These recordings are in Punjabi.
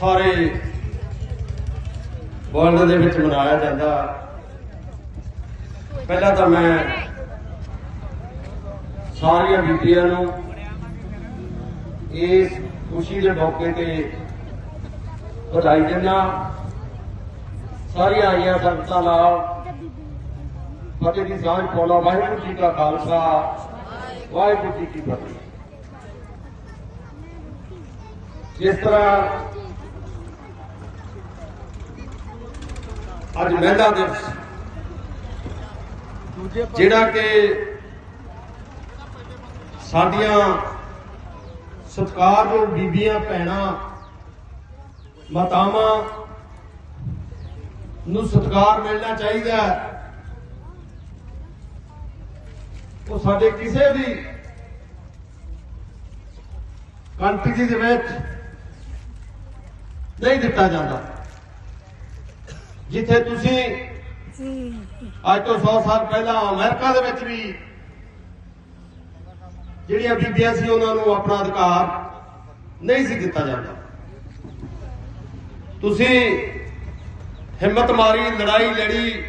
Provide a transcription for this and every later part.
ਸਾਰੇ ਵਰਲਡ ਦੇ ਵਿੱਚ ਮਨਾਇਆ ਜਾਂਦਾ। ਪਹਿਲਾਂ ਤਾਂ ਮੈਂ ਸਾਰੀਆਂ ਬੀਬੀਆਂ ਨੂੰ ਇਸ ਖੁਸ਼ੀ ਦੇ ਮੌਕੇ ਤੇ ਵਧਾਈ ਦਿੰਦਾ ਸਾਰੀਆਂ ਆਈਆਂ ਸੰਗਤਾਂ ਨਾਲ ਫਤਿਹ ਦੀ ਸਾਂਝ ਪਾਉਣਾ। ਵਾਹਿਗੁਰੂ ਜੀ ਕਾ ਖਾਲਸਾ, ਵਾਹਿਗੁਰੂ ਜੀ ਕੀ ਫਤਿਹ। ਜਿਸ ਤਰ੍ਹਾਂ ਅੱਜ ਮਹਿਲਾ ਦਿਵਸ। ਜਿਹੜਾ ਕਿ ਸਾਡੀਆਂ ਸਤਿਕਾਰਯੋਗ ਬੀਬੀਆਂ, ਭੈਣਾਂ, ਮਾਤਾਵਾਂ ਨੂੰ ਸਤਿਕਾਰ ਮਿਲਣਾ ਚਾਹੀਦਾ ਉਹ ਸਾਡੇ ਕਿਸੇ ਵੀ ਕੰਟਰੀ ਦੇ ਵਿੱਚ ਨਹੀਂ ਦਿੱਤਾ ਜਾਂਦਾ। ਜਿੱਥੇ ਤੁਸੀਂ ਅੱਜ ਤੋਂ 100 ਸਾਲ ਪਹਿਲਾਂ ਅਮਰੀਕਾ ਦੇ ਵਿੱਚ ਵੀ ਜਿਹੜੀਆਂ ਬੀਬੀਆਂ ਸੀ ਉਹਨਾਂ ਨੂੰ ਆਪਣਾ ਅਧਿਕਾਰ ਨਹੀਂ ਸੀ ਦਿੱਤਾ ਜਾਂਦਾ। ਤੁਸੀਂ ਹਿੰਮਤ ਮਾਰੀ ਲੜਾਈ ਲੜੀ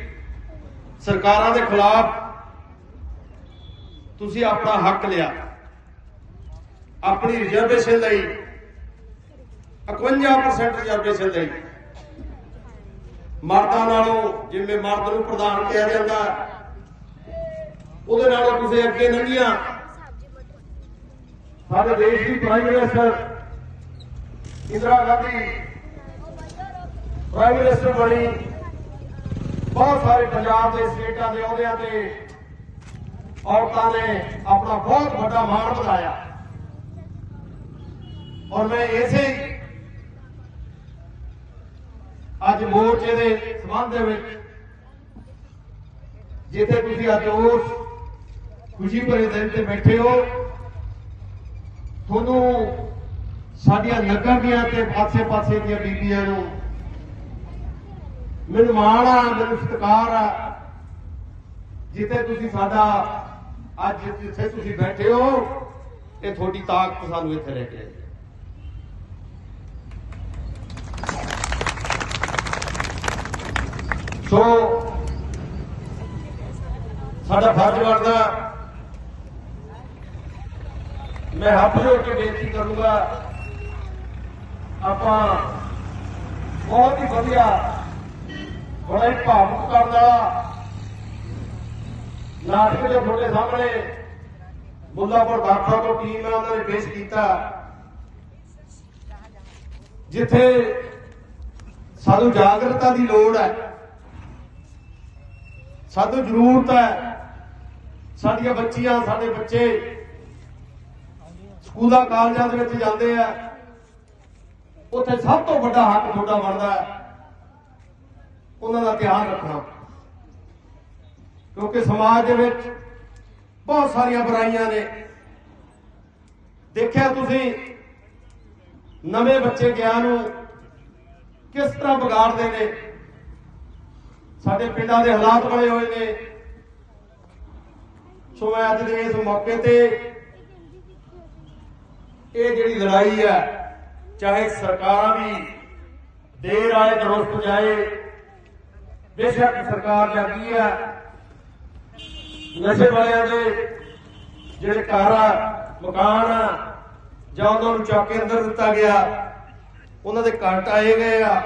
ਸਰਕਾਰਾਂ ਦੇ ਖਿਲਾਫ ਤੁਸੀਂ ਆਪਣਾ ਹੱਕ ਲਿਆ। ਆਪਣੀ ਰਿਜ਼ਰਵੇਸ਼ਨ ਲਈ 51% ਰਿਜ਼ਰਵੇਸ਼ਨ ਲਈ। ਮਰਦਾਂ ਨਾਲੋਂ ਜਿਵੇਂ ਮਰਦ ਨੂੰ ਪ੍ਰਧਾਨ ਕਿਹਾ ਜਾਂਦਾ, ਉਹਦੇ ਨਾਲੋਂ ਤੁਸੀਂ ਅੱਗੇ ਲੰਘੀਆਂ ਸਾਡੇ ਦੇਸ਼ ਦੀ prime minister Indira Gandhi prime minister ਬਣੀ। ਬਹੁਤ ਸਾਰੇ ਪੰਜਾਬ ਦੇ ਸਟੇਟਾਂ ਦੇ ਅਹੁਦਿਆਂ ਤੇ ਔਰਤਾਂ ਨੇ ਆਪਣਾ ਬਹੁਤ ਵੱਡਾ ਮਾਣ ਵਧਾਇਆ। ਔਰ ਮੈਂ ਇਸੇ ਅੱਜ ਮੋਰਚੇ ਦੇ ਸਬੰਧ ਦੇ ਵਿੱਚ, ਜਿੱਥੇ ਤੁਸੀਂ ਅੱਜ ਉਸ ਖੁਸ਼ੀ ਭਰੇ ਦਿਨ ਤੇ ਬੈਠੇ ਹੋ, ਤੁਹਾਨੂੰ ਸਾਡੀਆਂ ਨਗਰ ਦੀਆਂ ਤੇ ਪਾਸੇ-ਪਾਸੇ ਦੀਆਂ ਬੀਬੀਆਂ ਨੂੰ ਮੈਨੂੰ ਮਾਣ ਆ, ਮੈਨੂੰ ਸਤਿਕਾਰ ਆ, ਜਿੱਥੇ ਤੁਸੀਂ ਸਾਡਾ ਅੱਜ ਜਿੱਥੇ ਤੁਸੀਂ ਬੈਠੇ ਹੋ ਇਹ ਤੁਹਾਡੀ ਤਾਕਤ ਸਾਨੂੰ ਇੱਥੇ ਲੈ ਕੇ ਆਈ। ਸੋ ਸਾਡਾ ਫਰਜ਼ ਬਣਦਾ, ਮੈਂ ਹੱਥ ਜੋੜ ਕੇ ਬੇਨਤੀ ਕਰੂੰਗਾ, ਆਪਾਂ ਬਹੁਤ ਹੀ ਵਧੀਆ ਬੜਾ ਹੀ ਭਾਵੁਕ ਕਰਨ ਵਾਲਾ ਨਾਟਕ ਦੇ ਤੁਹਾਡੇ ਸਾਹਮਣੇ ਮੁੱਲਾਪੁਰ ਦਾਖਾ ਤੋਂ ਟੀਮ ਹੈ, ਉਹਨਾਂ ਨੇ ਪੇਸ਼ ਕੀਤਾ। ਜਿੱਥੇ ਸਾਨੂੰ ਜਾਗਰਤਾ ਦੀ ਲੋੜ ਹੈ। ਸਾਨੂੰ ਜ਼ਰੂਰਤ ਹੈ। ਸਾਡੀਆਂ ਬੱਚੀਆਂ, ਸਾਡੇ ਬੱਚੇ ਸਕੂਲਾਂ, ਕਾਲਜਾਂ ਦੇ ਵਿੱਚ ਜਾਂਦੇ ਆ। ਉੱਥੇ ਸਭ ਤੋਂ ਵੱਡਾ ਹੱਕ ਤੁਹਾਡਾ ਬਣਦਾ ਹੈ। ਉਹਨਾਂ ਦਾ ਧਿਆਨ ਰੱਖਣਾ। ਕਿਉਂਕਿ ਸਮਾਜ ਦੇ ਵਿੱਚ ਬਹੁਤ ਸਾਰੀਆਂ ਬੁਰਾਈਆਂ ਨੇ। ਦੇਖਿਆ ਤੁਸੀਂ, ਨਵੇਂ ਬੱਚੇ ਗਿਆ ਨੂੰ ਕਿਸ ਤਰ੍ਹਾਂ ਵਿਗਾੜਦੇ ਨੇ? ਸਾਡੇ ਪਿੰਡਾਂ ਦੇ ਹਾਲਾਤ ਬਣੇ ਹੋਏ ਨੇ। ਸੋ ਮੈਂ ਅੱਜ ਦੇ ਇਸ ਮੌਕੇ ਤੇ ਇਹ ਜਿਹੜੀ ਲੜਾਈ ਹੈ, ਚਾਹੇ ਸਰਕਾਰਾਂ ਵੀ ਦੇਰ ਆਏ ਦਰੁਸਤ ਜਾਏ, ਬੇਸ਼ੱਕ ਸਰਕਾਰ ਜਾਂਦੀ ਹੈ, ਨਸ਼ੇ ਵਾਲਿਆਂ ਦੇ ਜਿਹੜੇ ਘਰ ਆ, ਮਕਾਨ ਆ, ਜਾਂ ਉਹਨਾਂ ਨੂੰ ਚੌਕ ਕੇ ਅੰਦਰ ਦਿੱਤਾ ਗਿਆ, ਉਹਨਾਂ ਦੇ ਘਰ ਟਾਏ ਗਏ ਆ।